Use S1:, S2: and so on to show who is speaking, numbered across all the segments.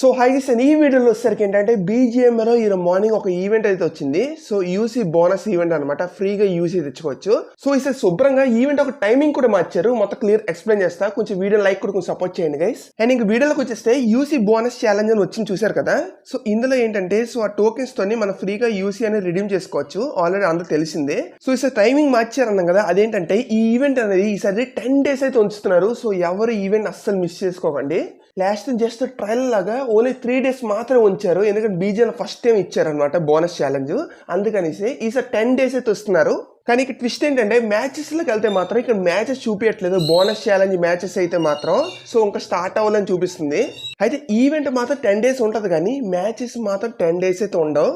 S1: So high and ఈ వీడియోలో వచ్చేసరికి ఏంటంటే బీజిఎంఏలో ఈ మార్నింగ్ ఒక ఈవెంట్ అయితే వచ్చింది. సో యూసీ బోనస్ ఈవెంట్ అనమాట ఫ్రీగా యూసీ తెచ్చుకోవచ్చు. సో ఇసే శుభ్రంగా ఈవెంట్ ఒక టైమింగ్ కూడా మార్చారు. మొత్తం క్లియర్ ఎక్స్ప్లెయిన్ చేస్తా. కొంచెం వీడియో లైక్ కూడా కొంచెం సపోర్ట్ చేయండి గైస్ అండ్ ఇంక వీడియోలోకి వచ్చేస్తే యూసీ బోనస్ ఛాలెంజ్ అని వచ్చింది చూసారు కదా. సో ఇందులో ఏంటంటే సో ఆ టోకెన్స్ తోని మనం ఫ్రీగా యూసీ అనేది రిడీమ్ చేసుకోవచ్చు. ఆల్రెడీ అందరూ తెలిసిందే. సో ఇసే టైమింగ్ మార్చారు అన్నాం కదా. అదేంటంటే ఈ ఈవెంట్ అనేది ఈసారి టెన్ డేస్ అయితే ఉంచుతున్నారు. సో ఎవరు ఈవెంట్ అస్సలు మిస్ చేసుకోకండి. లాస్ట్ జస్ట్ ట్రయల్ లాగా ఓన్లీ త్రీ డేస్ మాత్రమే ఉంచారు. ఎందుకంటే బీజేలో ఫస్ట్ టైం ఇచ్చారనమాట బోనస్ ఛాలెంజ్ అందుకనేసి ఈసారి టెన్ డేస్ అయితే వస్తున్నారు. కానీ ఇక్కడ ట్విస్ట్ ఏంటంటే మ్యాచెస్లోకి వెళ్తే మాత్రం ఇక్కడ మ్యాచెస్ చూపించట్లేదు బోనస్ ఛాలెంజ్ మ్యాచెస్ అయితే మాత్రం. సో ఇంకా స్టార్ట్ అవ్వాలని చూపిస్తుంది. అయితే ఈవెంట్ మాత్రం టెన్ డేస్ ఉంటుంది కానీ మ్యాచెస్ మాత్రం టెన్ డేస్ అయితే ఉండవు.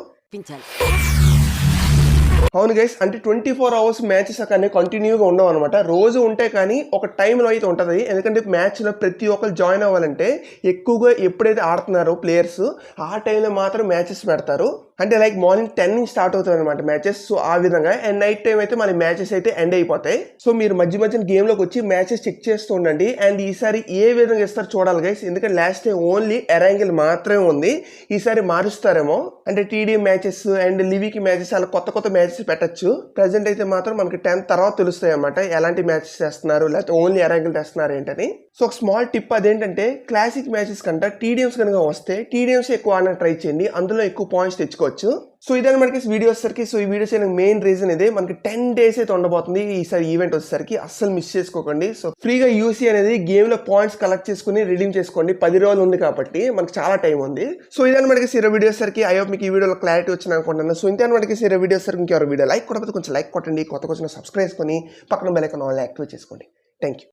S1: అవును గైస్ అంటే ట్వంటీ ఫోర్ అవర్స్ మ్యాచెస్ కానీ కంటిన్యూగా ఉండవు అనమాట రోజు ఉంటే కానీ ఒక టైంలో అయితే ఉంటుంది. ఎందుకంటే మ్యాచ్లో ప్రతి ఒక్కరు జాయిన్ అవ్వాలంటే ఎక్కువగా ఎప్పుడైతే ఆడుతున్నారో ప్లేయర్స్ ఆ టైంలో మాత్రం మ్యాచెస్ పెడతారు. అంటే లైక్ మార్నింగ్ టెన్ నుంచి స్టార్ట్ అవుతుంది అనమాట మ్యాచెస్ సో ఆ విధంగా. అండ్ నైట్ టైం అయితే మన మ్యాచెస్ అయితే ఎండ్ అయిపోతాయి. సో మీరు మధ్య మధ్యన గేమ్లోకి వచ్చి మ్యాచెస్ చెక్ చేస్తూ ఉండండి. అండ్ ఈసారి ఏ విధంగా ఇస్తారు చూడాలి గైస్ ఎందుకంటే లాస్ట్ టైం ఓన్లీ ఎరాంగిల్ మాత్రమే ఉంది. ఈసారి మారుస్తారేమో. అంటే టీడీ మ్యాచెస్ అండ్ లివికి మ్యాచెస్ అలా కొత్త కొత్త మ్యాచెస్ పెట్టచ్చు. ప్రజెంట్ అయితే మాత్రం మనకి టెన్త్ తర్వాత తెలుస్తాయి అనమాట ఎలాంటి మ్యాచెస్ చేస్తున్నారు? లేకపోతే ఓన్లీ ఎరాంగిల్ తెస్తున్నారు ఏంటని. సో ఒక స్మాల్ టిప్ అదేంటంటే క్లాసిక్ మ్యాచెస్ కంటే టీడీఎంస్ కనుక వస్తే టీడీఎంస్ ఎక్కువ ఆడడానికి ట్రై చేయండి. అందులో ఎక్కువ పాయింట్స్ తెచ్చుకోవచ్చు. సో ఇదే మనకి వీడియో వచ్చేసరికి. సో ఈ వీడియో చేయడానికి మెయిన్ రీజన్ ఇదే. మనకి టెన్ డేస్ అయితే ఉండబోతుంది ఈసారి ఈవెంట్ వచ్చేసరికి. అస్సలు మిస్ చేసుకోకండి. సో ఫ్రీగా యూసీ అనేది గేమ్లో పాయింట్స్ కలెక్ట్ చేసుకుని రిడీమ్ చేసుకోండి. పది రోజులు ఉంది కాబట్టి మనకి చాలా టైం ఉంది. సో ఇదే మనకి సీరో వీడియో సరికి ఐ హోప్ మీకు ఈ వీడియోలో క్లారిటీ వచ్చింది అనుకుంటున్నాను. సో ఇంతే మనకి సీరో వీడియో సరికి ఇంకెవరు వీడియో లైక్ కొట్టకపోతే కొంచెం లైక్ కొట్టండి. కొత్త కొంచెం సబ్స్క్రైబ్ చేసుకొని పక్కన బెల్ ఐకాన్ ఆల్ యాక్టివేట్ చేసుకోండి. Thank you